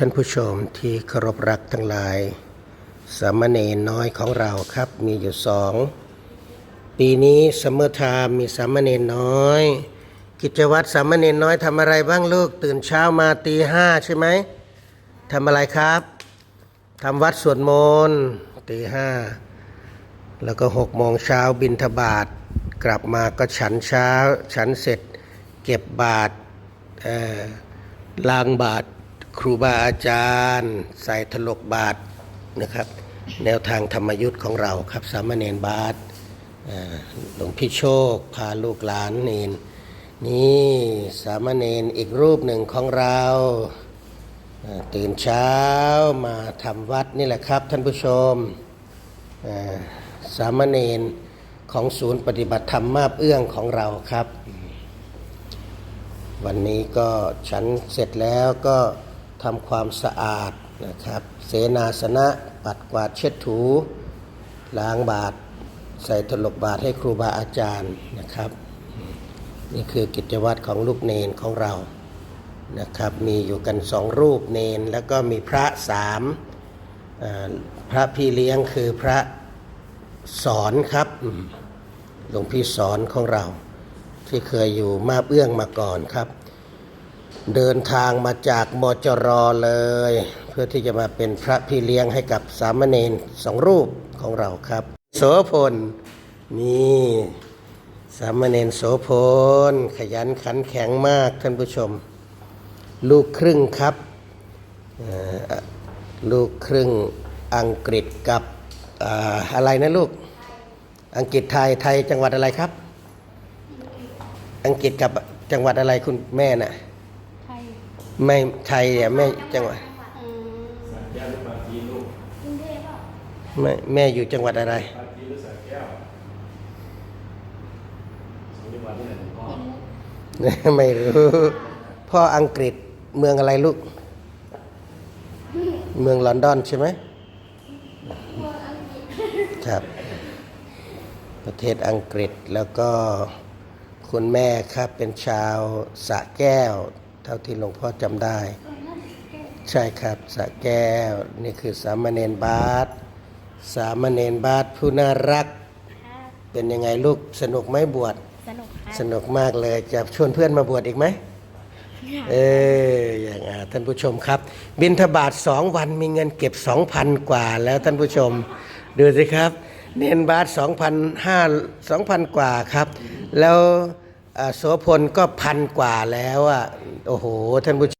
ท่านผู้ชมที่เคารพรักทั้งหลาย สามเณรน้อยของเราครับมีอยู่สอง ปีนี้สมเมอร์ไทม์มีสามเณรน้อย กิจวัตรสามเณรน้อยทำอะไรบ้างลูก ตื่นเช้ามาตีห้าใช่ไหมทำอะไรครับทำวัดสวดมนต์ตีห้าแล้วก็หกโมงเช้าบินทบาทกลับมาก็ฉันเช้า ฉันเสร็จเก็บบาทเอ่อล้างบาท ครูบาอาจารย์ใส่ถลกบาทนะครับ แนวทางธรรมยุทธ์ของเราครับ สามเณรบาทหลวงพี่โชค พาลูกหลานเนนนี่สามเณรอีกรูปหนึ่งของเราตื่นเช้ามาทำวัดนี่แหละครับท่านผู้ชมสามเณรของศูนย์ปฏิบัติธรรมมาบเอื้องของเราครับ วันนี้ก็ฉันเสร็จแล้วก็ ทำความสะอาดนะครับ เสนาสนะปัดกวาดเช็ดถู ล้างบาตรใส่ถลกบาตรให้ครูบาอาจารย์นะครับ นี่คือกิจวัตรของลูกเนนของเรานะครับ มีอยู่กันสองรูปเนนแล้วก็มีพระสามพระพี่เลี้ยงคือพระสอนครับหลวงพี่สอนของเรา ที่เคยอยู่มาเอื้องมาก่อนครับ เดินทางมาจากมจรเลย เพื่อที่จะมาเป็นพระพี่เลี้ยงให้กับสามเณรสองรูปของเราครับ โสพลนี่สามเณรโสพลขยันขันแข็งมากท่านผู้ชม ลูกครึ่งครับ ลูกครึ่งอังกฤษกับออะไรนะลูก อังกฤษไทยไทยจังหวัดอะไรครับ อังกฤษกับจังหวัดอะไรคุณแม่น่ะ ไม่ไทยเนี่ยไม่จังหวัดอืมกรุงเทพอะไม่แม่อยู่จังหวัดอะไรไม่รู้พ่ออังกฤษเมืองอะไรลูก เมืองลอนดอนใช่ไหมครับ ประเทศอังกฤษแล้วก็คุณแม่ครับเป็นชาวสระแก้ว ท่าที่หลวงพ่อจำได้ ใช่ครับสระแก้ว นี่คือสามเณรบาสสามเณรบาสผู้น่ารักครับเป็นยังไงลูกสนุกไหมบวชสนุกครับสนุกมากเลยจะชวนเพื่อนมาบวชอีกไหมเอออย่างอะท่านผู้ชมครับ บินทบาทสองวันมีเงินเก็บสองพันกว่าแล้วท่านผู้ชมดูสิครับ เนนบาทสองพันห้าสองพันกว่าครับ แล้วอ่า โสพลก็พันกว่าแล้วอะโอ้โหท่านผู้ชม